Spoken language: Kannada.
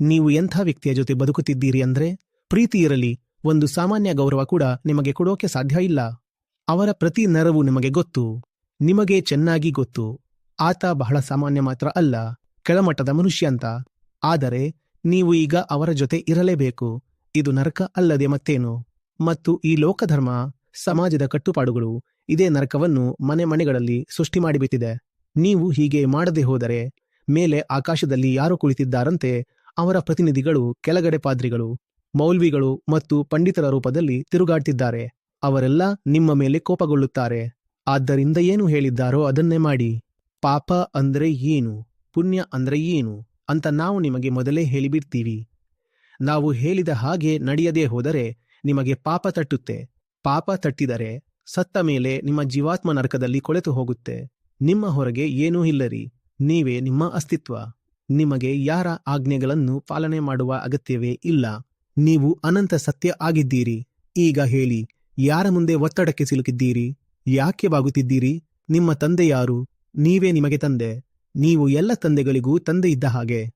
ನೀವು ಎಂಥ ವ್ಯಕ್ತಿಯ ಜೊತೆ ಬದುಕುತ್ತಿದ್ದೀರಿ ಅಂದ್ರೆ, ಪ್ರೀತಿ ಇರಲಿ, ಒಂದು ಸಾಮಾನ್ಯ ಗೌರವ ಕೂಡ ನಿಮಗೆ ಕೊಡೋಕೆ ಸಾಧ್ಯ ಇಲ್ಲ. ಅವರ ಪ್ರತಿ ನರವು ನಿಮಗೆ ಗೊತ್ತು. ನಿಮಗೆ ಚೆನ್ನಾಗಿ ಗೊತ್ತು. ಆತ ಬಹಳ ಸಾಮಾನ್ಯ ಮಾತ್ರ ಅಲ್ಲ, ಕೆಳಮಟ್ಟದ ಮನುಷ್ಯ ಅಂತ. ಆದರೆ, ನೀವು ಈಗ ಅವರ ಜೊತೆ ಇರಲೇಬೇಕು. ಇದು ನರಕ ಅಲ್ಲದೆ ಮತ್ತೇನು? ಮತ್ತು ಈ ಲೋಕಧರ್ಮ, ಸಮಾಜದ ಕಟ್ಟುಪಾಡುಗಳು, ಇದೇ ನರಕವನ್ನು ಮನೆ ಮನೆಗಳಲ್ಲಿ ಸೃಷ್ಟಿ ಮಾಡಿಬಿಟ್ಟಿದೆ. ನೀವು ಹೀಗೆ ಮಾಡದೆ ಹೋದರೆ, ಮೇಲೆ ಆಕಾಶದಲ್ಲಿ ಯಾರು ಕುಳಿತಿದ್ದಾರಂತೆ ಅವರ ಪ್ರತಿನಿಧಿಗಳು, ಕೆಳಗಡೆ ಪಾದ್ರಿಗಳು, ಮೌಲ್ವಿಗಳು ಮತ್ತು ಪಂಡಿತರ ರೂಪದಲ್ಲಿ ತಿರುಗಾಡ್ತಿದ್ದಾರೆ. ಅವರೆಲ್ಲ ನಿಮ್ಮ ಮೇಲೆ ಕೋಪಗೊಳ್ಳುತ್ತಾರೆ. ಆದ್ದರಿಂದ ಏನು ಹೇಳಿದ್ದಾರೋ ಅದನ್ನೇ ಮಾಡಿ. ಪಾಪ ಅಂದ್ರೆ ಏನು? ಪುಣ್ಯ ಅಂದ್ರೆ ಏನು? ಅಂತ ನಾವು ನಿಮಗೆ ಮೊದಲೇ ಹೇಳಿಬಿಡ್ತೀವಿ. ನಾವು ಹೇಳಿದ ಹಾಗೆ ನಡೆಯದೇ ಹೋದರೆ ನಿಮಗೆ ಪಾಪ ತಟ್ಟುತ್ತೆ. ಪಾಪ ತಟ್ಟಿದರೆ ಸತ್ತ ಮೇಲೆ ನಿಮ್ಮ ಜೀವಾತ್ಮ ನರಕದಲ್ಲಿ ಕೊಳೆತು ಹೋಗುತ್ತೆ. ನಿಮ್ಮ ಹೊರಗೆ ಏನೂ ಇಲ್ಲರಿ. ನೀವೇ ನಿಮ್ಮ ಅಸ್ತಿತ್ವ. ನಿಮಗೆ ಯಾರ ಆಜ್ಞೆಗಳನ್ನು ಪಾಲನೆ ಮಾಡುವ ಅಗತ್ಯವೇ ಇಲ್ಲ. ನೀವು ಅನಂತ ಸತ್ಯ ಆಗಿದ್ದೀರಿ. ಈಗ ಹೇಳಿ, ಯಾರ ಮುಂದೆ ಒತ್ತಡಕ್ಕೆ ಸಿಲುಕಿದ್ದೀರಿ? ಯಾಕೆ ಬಾಗುತ್ತಿದ್ದೀರಿ? ನಿಮ್ಮ ತಂದೆ ಯಾರು? ನೀವೇ ನಿಮಗೆ ತಂದೆ. ನೀವು ಎಲ್ಲ ತಂದೆಗಳಿಗೂ ತಂದೆ ಇದ್ದ ಹಾಗೆ.